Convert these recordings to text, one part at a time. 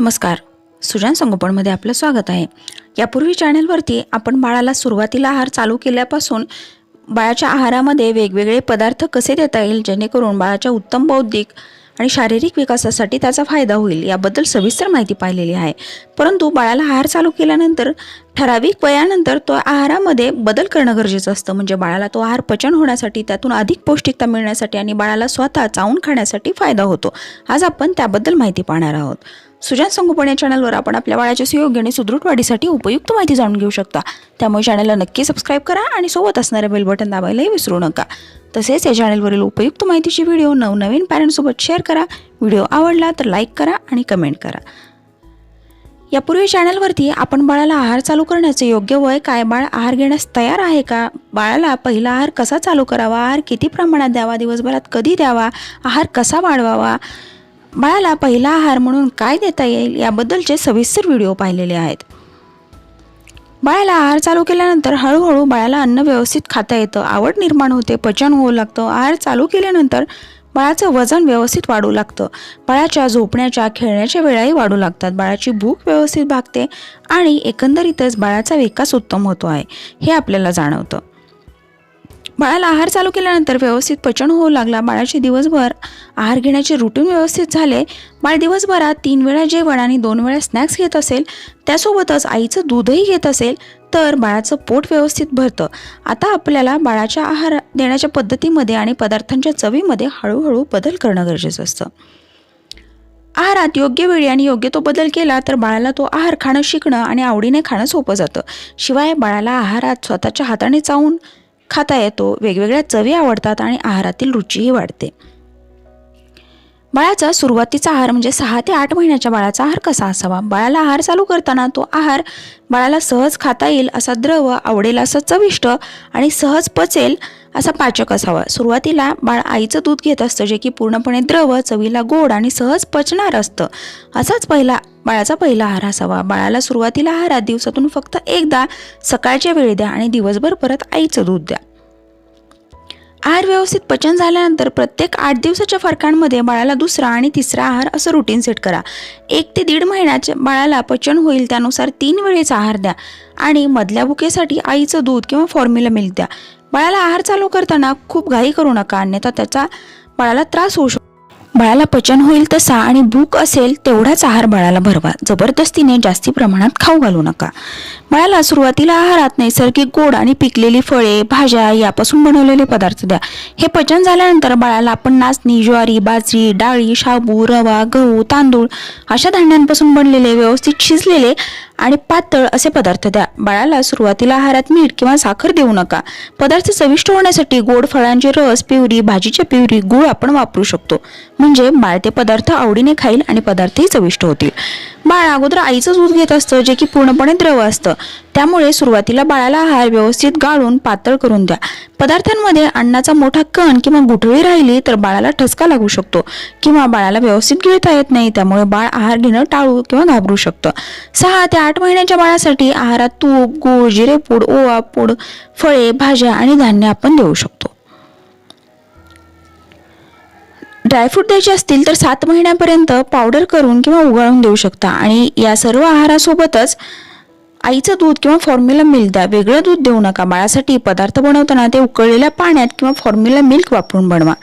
नमस्कार. सुजान संगोपनमध्ये आपलं स्वागत आहे. यापूर्वी चॅनलवरती आपण बाळाला सुरुवातीला आहार चालू केल्यापासून बाळाच्या आहारामध्ये वेगवेगळे पदार्थ कसे देता येईल जेणेकरून बाळाच्या उत्तम बौद्धिक आणि शारीरिक विकासासाठी त्याचा फायदा होईल याबद्दल सविस्तर माहिती पाहिलेली आहे. परंतु बाळाला आहार चालू केल्यानंतर ठराविक वयानंतर तो आहारामध्ये बदल करणं गरजेचं असतं. म्हणजे बाळाला तो आहार पचन होण्यासाठी त्यातून अधिक पौष्टिकता मिळण्यासाठी आणि बाळाला स्वतः चावून खाण्यासाठी फायदा होतो. आज आपण त्याबद्दल माहिती पाहणार आहोत. सुजान संगोपन या चॅनलवर आपण आपल्या बाळाच्या सुयोग्य आणि सुदृढ वाढीसाठी उपयुक्त माहिती जाणून घेऊ शकता. त्यामुळे चॅनलला नक्की सबस्क्राईब करा आणि सोबत असणारे बेल बटन दाबायलाही विसरू नका. तसेच या चॅनलवरील उपयुक्त माहितीची व्हिडिओ नवनवीन पॅरेंट्ससोबत शेअर करा. व्हिडिओ आवडला तर लाईक करा आणि कमेंट करा. यापूर्वी चॅनलवरती आपण बाळाला आहार चालू करण्याचे योग्य वय काय बाळ आहार घेण्यास तयार आहे का? बाळाला पहिला आहार कसा चालू करावा? आहार किती प्रमाणात द्यावा? दिवसभरात कधी द्यावा? आहार कसा वाढवावा? बाळाला पहिला आहार म्हणून काय देता येईल याबद्दलचे सविस्तर व्हिडिओ पाहिलेले आहेत. बाळाला आहार चालू केल्यानंतर हळूहळू बाळाला अन्न व्यवस्थित खाता येतं आवड निर्माण होते पचन होऊ लागतं. आहार चालू केल्यानंतर बाळाचं वजन व्यवस्थित वाढू लागतं. बाळाच्या झोपण्याच्या खेळण्याच्या वेळाही वाढू लागतात. बाळाची भूक व्यवस्थित भागते आणि एकंदरीतच बाळाचा विकास उत्तम होतो आहे हे आपल्याला जाणवतं. बाळाला आहार चालू केल्यानंतर व्यवस्थित पचन होऊ लागला. बाळाचे दिवसभर आहार घेण्याचे रुटीन व्यवस्थित झाले. बाळ दिवसभरात तीन वेळा जेवण आणि दोन वेळा स्नॅक्स घेत असेल. त्यासोबतच आईचं दूधही घेत असेल तर बाळाचं पोट व्यवस्थित भरतं. आता आपल्याला बाळाच्या आहार देण्याच्या पद्धतीमध्ये आणि पदार्थांच्या चवीमध्ये हळूहळू बदल करणं गरजेचं असतं. आहारात योग्य वेळी आणि योग्य तो बदल केला तर बाळाला तो आहार खाणं शिकणं आणि आवडीने खाणं सोपं जातं. शिवाय बाळाला आहारात स्वतःच्या हाताने चावून खाता येतो वेगवेगळ्या चवी आवडतात आणि आहारातील रुचीही वाढते. बाळाचा सुरुवातीचा आहार म्हणजे सहा ते आठ महिन्याच्या बाळाचा आहार कसा असावा? बाळाला आहार चालू करताना तो आहार बाळाला सहज खाता येईल असा द्रव आवडेल असा चविष्ट आणि सहज पचेल असा पाचक असावा. सुरुवातीला बाळ आईचं दूध घेत असतं जे की पूर्णपणे द्रव चवीला गोड आणि सहज पचणार असतं. असाच पहिला बाळाचा पहिला आहार असावा. बाळाला सुरुवातीला आहारात दिवसातून फक्त एकदा सकाळच्या वेळी द्या आणि दिवसभर परत आईचं दूध द्या. आहार व्यवस्थित पचन झाल्यानंतर प्रत्येक आठ दिवसाच्या फरकांमध्ये बाळाला दुसरा आणि तिसरा आहार असं रुटीन सेट करा. एक ते दीड महिन्याच्या बाळाला पचन होईल त्यानुसार तीन वेळेचा आहार द्या आणि मधल्या भुकेसाठी आईचं दूध किंवा फॉर्म्युला मिल्क द्या. बाळाला आहार चालू करताना खूप घाई करू नका अन्यथा त्याचा बाळाला त्रास होऊ शकतो बाळाला पचन होईल तसा आणि भूक असेल तेवढाच आहार बाळाला भरवा. जबरदस्तीने जास्ती प्रमाणात खाऊ घालू नका. बाळाला सुरुवातीला आहारात नैसर्गिक गोड आणि पिकलेली फळे भाज्या यापासून बनवलेले पदार्थ द्या. हे पचन झाल्यानंतर बाळाला आपण नाचणी ज्वारी बाजरी डाळी शाबू रवा गहू तांदूळ अशा धान्यांपासून बनलेले व्यवस्थित शिजलेले आणि पातळ असे पदार्थ द्या. बाळाला सुरुवातीला आहारात मीठ किंवा साखर देऊ नका. पदार्थ चविष्ट होण्यासाठी गोड फळांचे रस पिवरी भाजीच्या पिवरी गूळ आपण वापरू शकतो. म्हणजे बाळ ते पदार्थ आवडीने खाईल आणि पदार्थही चविष्ट होतील. बाळ अगोदर आईचं दूध घेत असतं जे की पूर्णपणे द्रव असतं. त्यामुळे सुरुवातीला बाळाला आहार व्यवस्थित गाळून पातळ करून द्या. पदार्थांमध्ये अन्नाचा मोठा कण किंवा गुठळी राहिली तर बाळाला ठसका लागू शकतो किंवा बाळाला व्यवस्थित गिळता येत नाही त्यामुळे बाळ आहार घेणं टाळू किंवा घाबरू शकतं. सहा ते आठ महिन्याच्या बाळासाठी आहारात तूप गूळ जिरेपूड ओवा पूड फळे भाज्या आणि धान्य आपण देऊ शकतो. ड्रायफ्रूट द्यायचे असतील तर सात महिन्यापर्यंत पावडर करून किंवा उगाळून देऊ शकता. आणि या सर्व आहारासोबतच आईचं दूध किंवा फॉर्म्युला मिल्क द्या. वेगळं दूध देऊ नका. बाळासाठी पदार्थ बनवताना ते उकळलेल्या पाण्यात किंवा फॉर्म्युला मिल्क वापरून बनवा.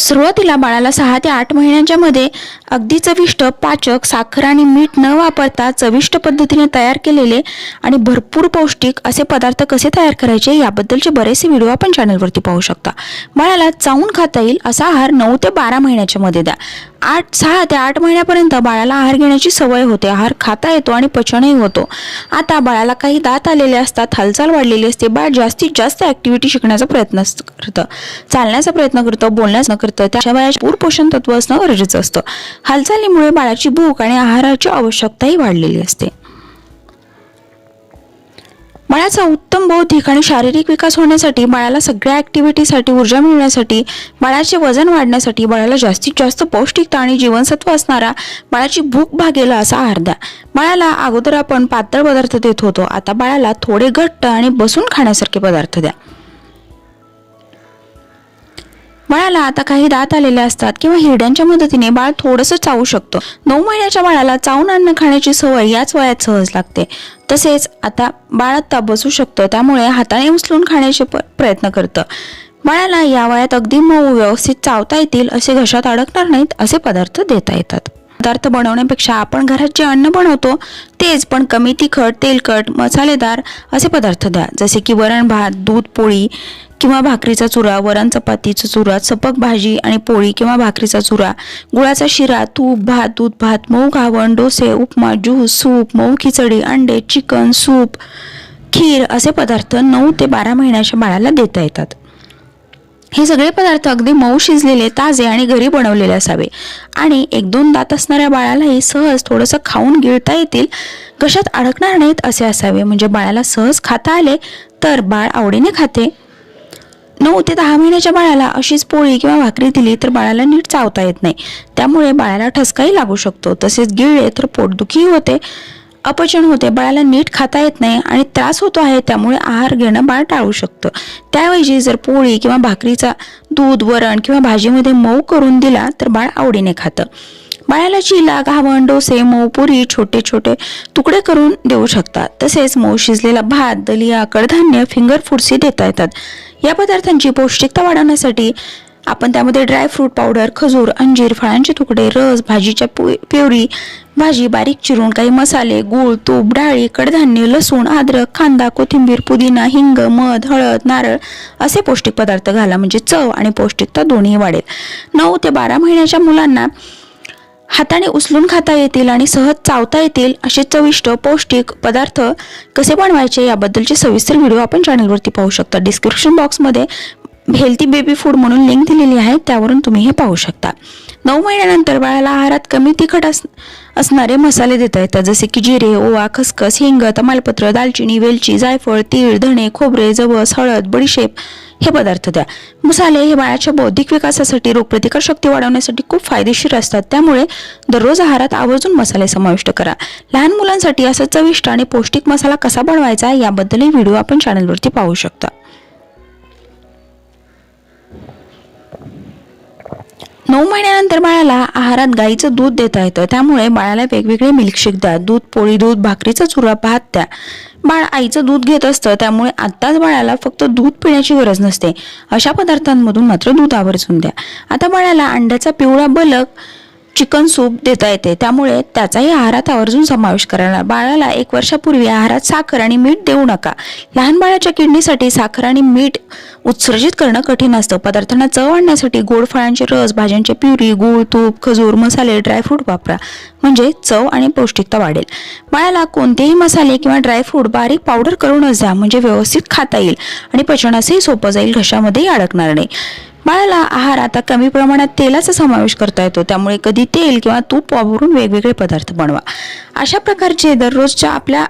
सुरुवातीला बाळाला सहा ते आठ महिन्यांच्या मध्ये अगदी चविष्ट पाचक साखर आणि मीठ न वापरता चविष्ट पद्धतीने तयार केलेले आणि भरपूर पौष्टिक असे पदार्थ कसे तयार करायचे याबद्दलचे बरेचसे व्हिडिओ आपण चॅनलवरती पाहू शकता. बाळाला चावून खाता येईल असा आहार नऊ ते बारा महिन्याच्या मध्ये द्या. आठ सहा ते आठ महिन्यापर्यंत बाळाला आहार घेण्याची सवय होते. आहार खाता येतो आणि पचनही होतो. आता बाळाला काही दात आलेले असतात हालचाल वाढलेली असते. बाळ जास्तीत जास्त ऍक्टिव्हिटी शिकण्याचा प्रयत्न करतं. चालण्याचा प्रयत्न करतं बोलण्यास न करतं. त्याच्या बाळाचे पूर पोषण तत्व असणं गरजेचं असतं. हालचालीमुळे बाळाची भूक आणि आहाराची आवश्यकताही वाढलेली असते. बाळाचा उत्तम बौद्धिक आणि शारीरिक विकास होण्यासाठी बाळाला सगळ्या ॲक्टिव्हिटीसाठी ऊर्जा मिळण्यासाठी बाळाचे वजन वाढण्यासाठी बाळाला जास्तीत जास्त पौष्टिकता आणि जीवनसत्व असणारा बाळाची भूक भागेल असा आहार द्या बाळाला अगोदर आपण पातळ पदार्थ देत होतो. आता बाळाला थोडे घट्ट आणि बसून खाण्यासारखे पदार्थ द्या. बाळाला आता काही दात आलेले असतात किंवा हिरड्यांच्या मदतीने बाळ थोडंसं चावू शकतो. नऊ महिन्याच्या बाळाला चावून अन्न खाण्याची सवय याच वयात सहज लागते. तसेच आता बाळ आता बसू शकतं त्यामुळे हाताने उचलून खाण्याचे प- प्रयत्न करतं. बाळाला या वयात अगदी मऊ व्यवस्थित चावता येतील असे घशात अडकणार नाहीत असे पदार्थ देता येतात. पदार्थ बनवण्यापेक्षा आपण घरात जे अन्न बनवतो तेच पण कमी तिखट तेलकट मसालेदार असे पदार्थ द्या. जसे की वरण भात दूध पोळी किंवा भाकरीचा चुरा वरण चपातीचा चुरा सपक भाजी आणि पोळी किंवा भाकरीचा चुरा. गुळाचा शिरा तूप भात दूध भात मऊ घावण डोसे उपमा ज्यूस सूप मऊ खिचडी अंडे चिकन सूप खीर असे पदार्थ नऊ ते बारा महिन्याच्या बाळाला देता येतात. हे सगळे पदार्थ अगदी मऊ शिजलेले ताजे आणि घरी बनवलेले असावे. आणि एक दोन दात असणाऱ्या बाळालाही सहज थोडंसं खाऊन गिळता येतील. कशात अडकणार नाहीत असे असावे. म्हणजे बाळाला सहज खाता आले तर बाळ आवडीने खाते. नऊ ते दहा महिन्याच्या बाळाला अशीच पोळी किंवा भाकरी दिली तर बाळाला नीट चावता येत नाही. त्यामुळे बाळाला ठसकाही लागू शकतो. तसेच गिळले तर पोटदुखीही होते. अपचन होते बाळाला नीट खाता येत नाही आणि त्रास होतो आहे त्यामुळे आहार घेणं बाळ टाळू शकतं. त्याऐवजी जर पोळी किंवा भाकरीचा दूध वरण किंवा भाजीमध्ये मऊ करून दिला तर बाळ आवडीने खातं. बाळाला चिला घावण डोसे मऊ पुरी छोटे छोटे तुकडे करून देऊ शकतात. तसेच मऊ शिजलेला भात दलिया कडधान्य फिंगर फूड्सही देता येतात. या पदार्थांची पौष्टिकता वाढवण्यासाठी आपण त्यामध्ये ड्रायफ्रूट पावडर खजूर अंजीर फळांचे तुकडे रस भाजीच्या पु प्युरी भाजी बारीक चिरून काही मसाले गूळ तूप डाळी कडधान्य लसूण अद्रक कांदा कोथिंबीर पुदिना हिंग मध हळद नारळ असे पौष्टिक पदार्थ घाला. म्हणजे चव आणि पौष्टिकता दोन्ही वाढेल. नऊ ते बारा महिन्याच्या मुलांना हाताने उचलून खाता येतील आणि सहज चावता येतील असे चविष्ट पौष्टिक पदार्थ कसे बनवायचे याबद्दलचे सविस्तर व्हिडिओ आपण चॅनलवरती पाहू शकता. डिस्क्रिप्शन बॉक्समध्ये हेल्थी बेबी फूड म्हणून लिंक दिलेली आहे त्यावरून तुम्ही हे पाहू शकता. नऊ महिन्यानंतर बाळाला आहारात कमी तिखट अस असणारे मसाले देता येतात जसे की जिरे ओवा खसखस हिंग तमालपत्र दालचिनी वेलची जायफळ तीळ धणे खोबरे जवस हळद बडीशेप हे पदार्थ द्या. मसाले हे बाळाच्या बौद्धिक विकासासाठी रोगप्रतिकार शक्ती वाढवण्यासाठी खूप फायदेशीर असतात. त्यामुळे दररोज आहारात आवर्जून मसाले समाविष्ट करा. लहान मुलांसाठी असा चविष्ट आणि पौष्टिक मसाला कसा बनवायचा याबद्दलही व्हिडिओ आपण चॅनलवरती पाहू शकता. नऊ महिन्यानंतर बाळाला आहारात गाईचं दूध देता येतं. त्यामुळे बाळाला वेगवेगळे मिल्कशेक द्या. दूध पोळी दूध भाकरीचा चुरा भात द्या. बाळ आईचं दूध घेत असतं त्यामुळे आत्ताच बाळाला फक्त दूध पिण्याची गरज नसते. अशा पदार्थांमधून मात्र दूध आवर्जून द्या. आता बाळाला अंड्याचा पिवळा बलक चिकन सूप देता येते. त्यामुळे त्याचाही आहारात आवर्जून समावेश करणार बाळाला एक वर्षापूर्वी आहारात साखर आणि मीठ देऊ नका. लहान बाळाच्या किडनीसाठी साखर आणि मीठ उत्सर्जित करणं कठीण असतं. पदार्थांना चव आणण्यासाठी गोड फळांचे रस भाज्यांचे प्युरी गूळ तूप खजूर मसाले ड्रायफ्रूट वापरा. म्हणजे चव आणि पौष्टिकता वाढेल. बाळाला कोणतेही मसाले किंवा ड्रायफ्रूट बारीक पावडर करूनच द्या. म्हणजे व्यवस्थित खाता येईल आणि पचनासही सोपं जाईल. घशामध्येही अडकणार नाही. बाळाला आहार आता कमी प्रमाणात तेलाचा समावेश करता येतो. त्यामुळे कधी तेल किंवा तूप वापरून वेगवेगळे पदार्थ बनवा. अशा प्रकारचे दररोजच्या आपल्या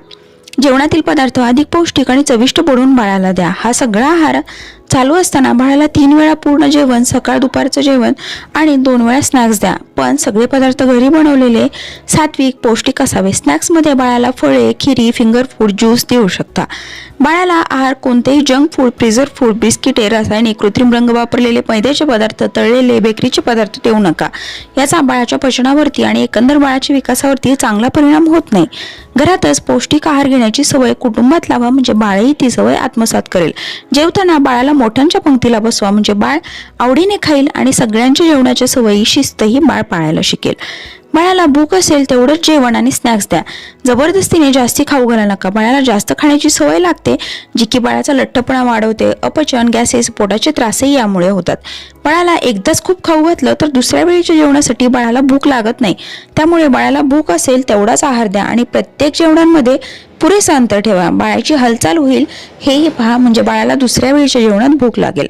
जेवणातील पदार्थ अधिक पौष्टिक आणि चविष्ट बनवून बाळाला द्या. हा सगळा आहार चालू असताना बाळाला तीन वेळा पूर्ण जेवण सकाळ दुपारचं जेवण आणि दोन वेळा स्नॅक्स द्या. पण सगळे पदार्थ घरी बनवलेले सात्विक पौष्टिक असावे. स्नॅक्समध्ये बाळाला फळे खिरी फिंगर फूड ज्यूस देऊ शकता. बाळाला आहार कोणतेही जंक फूड प्रिझर्व फूड बिस्किटे रासायनिक कृत्रिम रंग वापरलेले मैद्याचे पदार्थ तळलेले बेकरीचे पदार्थ देऊ नका. याचा बाळाच्या पचनावरती आणि एकंदर बाळाच्या विकासावरती चांगला परिणाम होत नाही. घरातच पौष्टिक आहार घेण्याची सवय कुटुंबात लावा म्हणजे बाळही ती सवय आत्मसात करेल. जेवताना बाळाला मोठ्यांच्या पंक्तीला बसवा म्हणजे बाळ आवडीने खाईल आणि सगळ्यांच्या जेवणाच्या सवयी शिस्तही बाळ पाळायला शिकेल. बाळाला भूक असेल तेवढंच जेवण आणि स्नॅक्स द्या. जबरदस्तीने जास्ती खाऊ घाला नका. बाळाला जास्त खाण्याची सवय लागते जी की बाळाचा लठ्ठपणा वाढवते अपचन गॅसेस पोटाचे त्रासही यामुळे होतात. बाळाला एकदाच खूप खाऊ घातलं तर दुसऱ्या वेळीच्या जेवणासाठी बाळाला भूक लागत नाही. त्यामुळे बाळाला भूक असेल तेवढाच आहार द्या आणि प्रत्येक जेवणांमध्ये पुरेसं अंतर ठेवा. बाळाची हालचाल होईल हेही पहा. म्हणजे बाळाला दुसऱ्या वेळीच्या जेवणात भूक लागेल.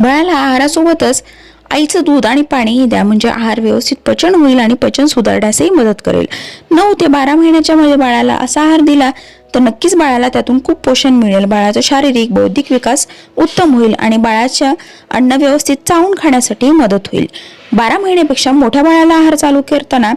बाळाला आहारासोबतच आईचं दूध आणि पाणीही द्या म्हणजे आहार व्यवस्थित पचन होईल आणि पचन सुधारण्यासही मदत करेल. नऊ ते बारा महिन्याच्या मध्ये बाळाला असा आहार दिला तर नक्कीच बाळाला त्यातून खूप पोषण मिळेल. बाळाचा शारीरिक बौद्धिक विकास उत्तम होईल आणि बाळाच्या अन्न व्यवस्थित चावून खाण्यासाठी मदत होईल. बारा महिन्यापेक्षा मोठ्या बाळाला आहार चालू करताना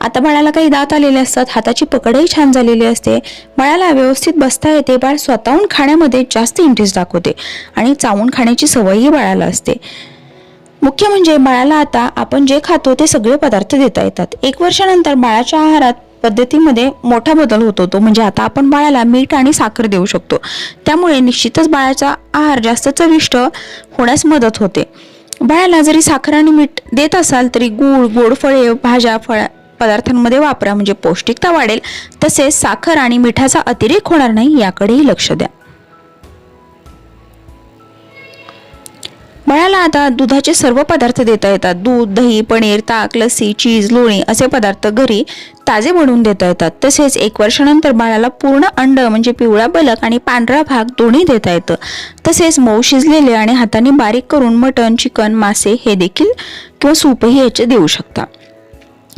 आता बाळाला काही दात आलेले असतात हाताची पकडही छान झालेली असते. बाळाला व्यवस्थित बसता येते बाळ स्वतःहून खाण्यामध्ये जास्त इंटरेस्ट दाखवते आणि चावून खाण्याची सवयही बाळाला असते. मुख्य म्हणजे बाळाला आता आपण जे खातो ते सगळे पदार्थ देता येतात. एक वर्षानंतर बाळाच्या आहारात पद्धतीमध्ये मोठा बदल होतो तो म्हणजे आता आपण बाळाला मीठ आणि साखर देऊ शकतो. त्यामुळे निश्चितच बाळाचा आहार जास्त चविष्ट होण्यास मदत होते. बाळाला जरी साखर आणि मीठ देत असाल तरी गूळ गोड फळे भाज्या फळ पदार्थांमध्ये वापरा. म्हणजे पौष्टिकता वाढेल. तसेच साखर आणि मिठाचा अतिरेक होणार नाही याकडेही लक्ष द्या. बाळाला आता दुधाचे सर्व पदार्थ देता येतात. दूध दही पनीर ताक लस्सी चीज लोणी असे पदार्थ घरी ताजे बनवून देता येतात. तसेच एक वर्षानंतर बाळाला पूर्ण अंड म्हणजे पिवळा बलक आणि पांढरा भाग दोन्ही देता येतं. तसेच मऊ शिजलेले आणि हाताने बारीक करून मटण चिकन मासे हे देखील किंवा सूपही याचे देऊ शकता.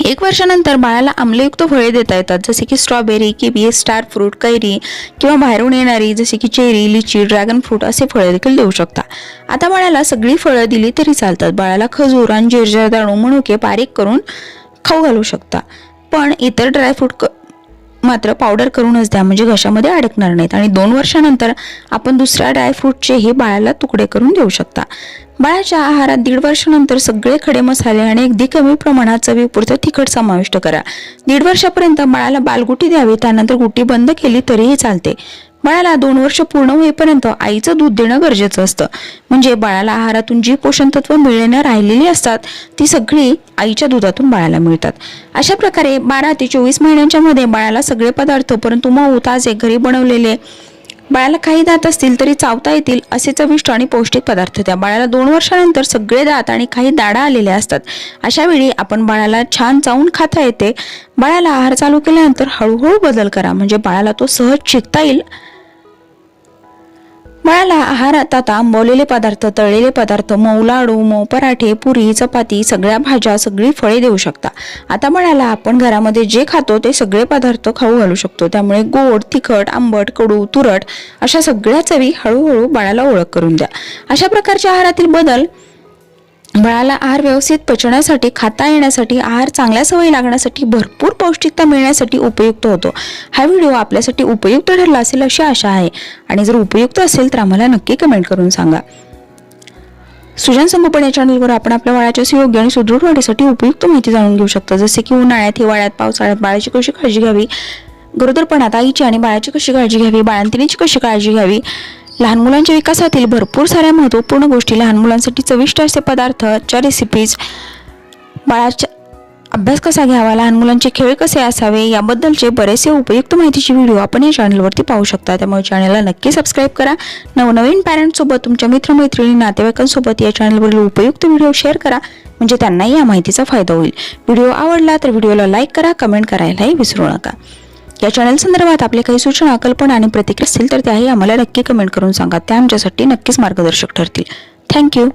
एक वर्षानंतर बाळाला आम्लयुक्त फळे देता येतात जसे की स्ट्रॉबेरी किवी स्टार फ्रूट कैरी किंवा बाहेरून येणारी जसे की चेरी लिची ड्रॅगन फ्रूट असे फळे देखील देऊ शकता. आता बाळाला सगळी फळं दिली तरी चालतात. बाळाला खजूर अंजीर जरदाणू मनुके बारीक करून खाऊ घालू शकता. पण इतर ड्रायफ्रूट क मात्र पावडर करूनच द्या म्हणजे घशामध्ये अडकणार नाहीत. आणि दोन वर्षानंतर आपण दुसऱ्या ड्रायफ्रूटचे हे बाळाला तुकडे करून देऊ शकता. बाळाच्या आहारात दीड वर्षानंतर सगळे खडे मसाले आणि अगदी कमी प्रमाणात चवीपुरतं तिखट समाविष्ट करा. दीड वर्षापर्यंत बाळाला बालगुटी द्यावी त्यानंतर गुटी बंद केली तरीही चालते. बाळाला दोन वर्ष पूर्ण होईपर्यंत आईचं दूध देणं गरजेचं असतं. म्हणजे बाळाला आहारातून जी पोषण तत्व मिळणं राहिलेली असतात ती सगळी आईच्या दुधातून बाळाला मिळतात. अशा प्रकारे बारा ते चोवीस महिन्यांच्या मध्ये बाळाला सगळे पदार्थ परंतु मऊ ताजे घरी बनवलेले बाळाला काही दात असतील तरी चावता येतील असे चविष्ट आणि पौष्टिक पदार्थ द्या. बाळाला दोन वर्षानंतर सगळे दात आणि काही दाडा आलेले असतात. अशा वेळी आपण बाळाला छान चावून खाता येते. बाळाला आहार चालू केल्यानंतर हळूहळू बदल करा. म्हणजे बाळाला तो सहज शिकता येईल. बाळाला आहारात आता आंबवलेले पदार्थ तळलेले पदार्थ मऊ लाडू मऊ पराठे पुरी चपाती सगळ्या भाज्या सगळी फळे देऊ शकता. आता बाळाला आपण घरामध्ये जे खातो ते सगळे पदार्थ खाऊ घालू शकतो. त्यामुळे गोड तिखट आंबट कडू तुरट अशा सगळ्या चवी हळूहळू बाळाला ओळख करून द्या. अशा प्रकारच्या आहारातील बदल बाळाला आहार व्यवस्थित पचण्यासाठी खाता येण्यासाठी आहार चांगल्या सवयी लागण्यासाठी भरपूर पौष्टिकता मिळण्यासाठी उपयुक्त होतो. हा व्हिडिओ आपल्यासाठी उपयुक्त ठरला असेल अशी आशा आहे. आणि जर उपयुक्त असेल तर आम्हाला नक्की कमेंट करून सांगा. सुजन संगोपन या चॅनलवर आपण आपल्या बाळाच्या योग्य आणि सुदृढ वाढीसाठी उपयुक्त माहिती जाणून घेऊ शकतो. जसे की उन्हाळ्यात हिवाळ्यात पावसाळ्यात बाळाची कशी काळजी घ्यावी? गरोदरपणात आईची आणि बाळाची कशी काळजी घ्यावी? बाळंतिणीची कशी काळजी घ्यावी? लहान मुलांच्या विकासातील भरपूर साऱ्या महत्त्वपूर्ण गोष्टी लहान मुलांसाठी चविष्ट असे पदार्थ च्या रेसिपीज बाळाच्या अभ्यास कसा घ्यावा लहान मुलांचे खेळ कसे असावे याबद्दलचे बरेचसे उपयुक्त माहितीचे व्हिडिओ आपण या चॅनलवरती पाहू शकता. त्यामुळे चॅनलला नक्की सबस्क्राईब करा. नवनवीन पॅरेंट्ससोबत तुमच्या मित्रमैत्रिणी नातेवाईकांसोबत या चॅनलवरील उपयुक्त व्हिडिओ शेअर करा. म्हणजे त्यांनाही या माहितीचा फायदा होईल. व्हिडिओ आवडला तर व्हिडिओला लाईक करा कमेंट करायलाही विसरू नका. या चॅनल संदर्भात आपले काही सूचना कल्पना आणि प्रतिक्रिया असतील तर त्याही आम्हाला नक्की कमेंट करून सांगा. त्या आमच्यासाठी नक्कीच मार्गदर्शक ठरतील. थँक्यू